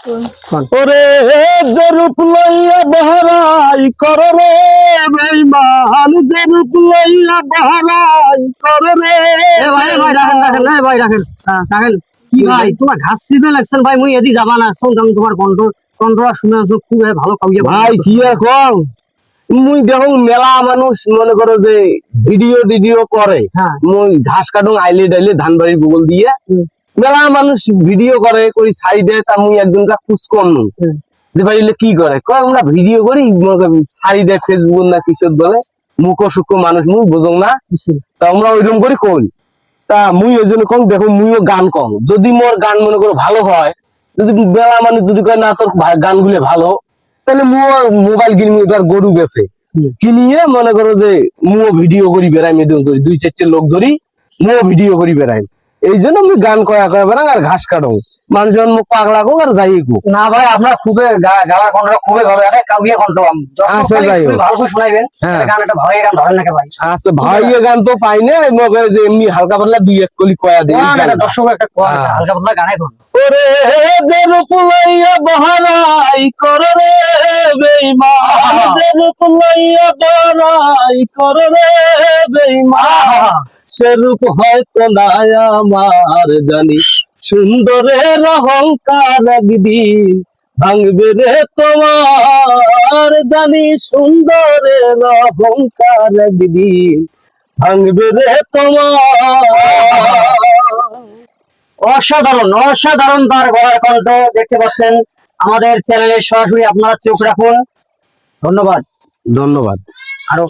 ওরে যে লইয়া বহরাই কর রে বেঈমান যে লইয়া বহরাই কর রে ভাই ভাই রাখেন রাখেন এ ভাই রাখেন। রাখেন। কি ভাই তোমার ঘাস লাগছেন ভাই মুই এদি যাবা না। শুনতাম তোমার কণ্ঠ কণ্ঠটা শুনে আছো খুব ভালো ভাই কি আর মুই মেলা মানুষ মনে করো যে ভিডিও টিডিও করে। হ্যাঁ। মুই ঘাস কাটুন আইলে ডাইলে ধান বাড়ির গুগল দিয়ে। মেলা মানুষ ভিডিও করে করি ছাড়ি দেয় তা মুই একজনটা খুশ করনু যে ভাই কি করে? কয় আমরা ভিডিও করি ছাড়ি দেয় ফেসবুক না কিছু বলে মুখ সুখ মানুষ মুই বুঝং না। তা আমরা ওইরকম করে কই? তা মুই ওই জন্য কম দেখো মুইও গান কম। যদি মোর গান মনে করো ভালো হয় যদি বেলা মানুষ যদি কয় না তোর গানগুলো ভালো তাহলে মুও মোবাইল কিনবো এবার গরু গেছে কিনিয়ে মনে করো যে মুও ভিডিও করি বেড়াই মেদন করি দুই চারটে লোক ধরি মুও ভিডিও করি বেড়াই। এই জন্য আমি গান কয়া কয়া বেড়াং আর ঘাস কাটো। মানুষজন মুখ পাগলা কোক আর যাই কোক না ভাই আপনার খুবই গালা কণ্ঠটা খুবই ভালো। একটা কামিয়ে কণ্ঠ আচ্ছা, যাই হোক। ভালো করে শোনাইবেন। হ্যাঁ। গান একটা ভালো গান ধরেন নাকি ভাই? আচ্ছা ভাই এ গান তো পাই না করে যে এমনি হালকা পাতলা দুই এক কলি কয়া দিই। না, না, দর্শক একটা কোয়া, আচ্ছা। হালকা পাতলা গানে ধরুন। ওরে যে রূপ লইয়া বহারাই কর রে বেঈমান। যে রূপ লইয়া বহারাই কর রে বেঈমান। সে রূপ হয়তো নাই আমার জানি। সুন্দরের অহংকার একদিন ভাঙবে রে তোমার জানি। সুন্দরের অহংকার একদিন ভাঙবে রে তোমার। অসাধারণ অসাধারণ তার গলার কণ্ঠ দেখতে পাচ্ছেন আমাদের চ্যানেলে সরাসরি আপনারা চোখ রাখুন। ধন্যবাদ। ধন্যবাদ। আরও